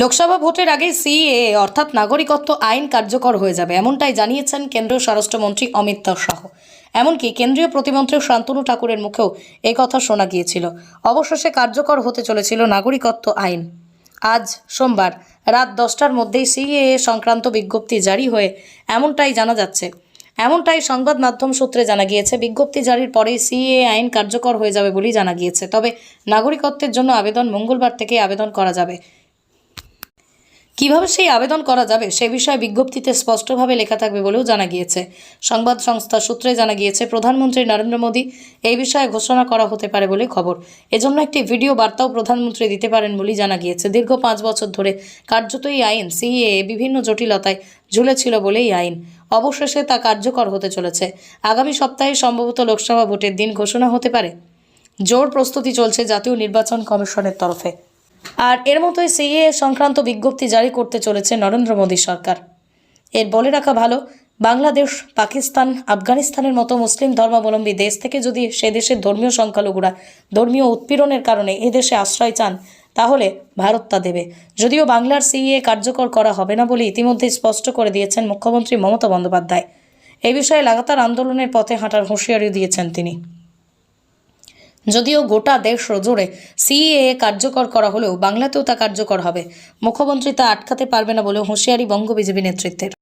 লোকসভা ভোটের আগে সিএ অর্থাৎ নাগরিকত্ব আইন কার্যকর হয়ে যাবে, এমনটাই জানিয়েছেন কেন্দ্রীয় স্বরাষ্ট্রমন্ত্রী অমিত শাহ। এমনকি কেন্দ্রীয় প্রতিমন্ত্রী শান্তনু ঠাকুরের মুখেও এই কথা শোনা গিয়েছিল। অবশেষে কার্যকর হতে চলেছিল নাগরিকত্ব আইন। আজ সোমবার রাত দশটার মধ্যেই সিএএ সংক্রান্ত বিজ্ঞপ্তি জারি হয়ে এমনটাই জানা যাচ্ছে। এমনটাই সংবাদ মাধ্যম সূত্রে জানা গিয়েছে, বিজ্ঞপ্তি জারির পরেই সিএ আইন কার্যকর হয়ে যাবে বলেই জানা গিয়েছে। তবে নাগরিকত্বের জন্য আবেদন মঙ্গলবার থেকে আবেদন করা যাবে। কীভাবে সেই আবেদন করা যাবে সে বিষয়ে বিজ্ঞপ্তিতে স্পষ্টভাবে লেখা থাকবে বলেও জানা গিয়েছে। সংবাদ সংস্থা সূত্রে জানা গিয়েছে, প্রধানমন্ত্রী নরেন্দ্র মোদী এই বিষয়ে ঘোষণা করা হতে পারে বলে খবর। এজন্য একটি ভিডিও বার্তাও প্রধানমন্ত্রী দিতে পারেন বলেই জানা গিয়েছে। দীর্ঘ পাঁচ বছর ধরে কার্যত এই আইন সিএ বিভিন্ন জটিলতায় ঝুলেছিল বলেই আইন। অবশেষে তা কার্যকর হতে চলেছে। আগামী সপ্তাহে সম্ভবত লোকসভা ভোটের দিন ঘোষণা হতে পারে। জোর প্রস্তুতি চলছে জাতীয় নির্বাচন কমিশনের তরফে। আর এর মতোই সিএ সংক্রান্ত বিজ্ঞপ্তি জারি করতে চলেছে নরেন্দ্র মোদী সরকার। এর বলে রাখা ভালো, বাংলাদেশ, পাকিস্তান, আফগানিস্তানের মতো মুসলিম ধর্মাবলম্বী দেশ থেকে যদি সে দেশের ধর্মীয় সংখ্যালঘুরা ধর্মীয় উৎপীড়নের কারণে এ দেশে আশ্রয় চান, তাহলে ভারত তা দেবে। যদিও বাংলার সিএ কার্যকর করা হবে না বলে ইতিমধ্যেই স্পষ্ট করে দিয়েছেন মুখ্যমন্ত্রী মমতা বন্দ্যোপাধ্যায়। এ বিষয়ে লাগাতার আন্দোলনের পথে হাঁটার হুঁশিয়ারি দিয়েছেন তিনি। যদিও গোটা দেশ জুড়ে সিএএ কার্যকর করা হলেও বাংলাতেও তা কার্যকর হবে। মুখ্যমন্ত্রী তা আটকাতে পারবে না বলেও হুঁশিয়ারি বঙ্গ বিজেপি নেতৃত্বের।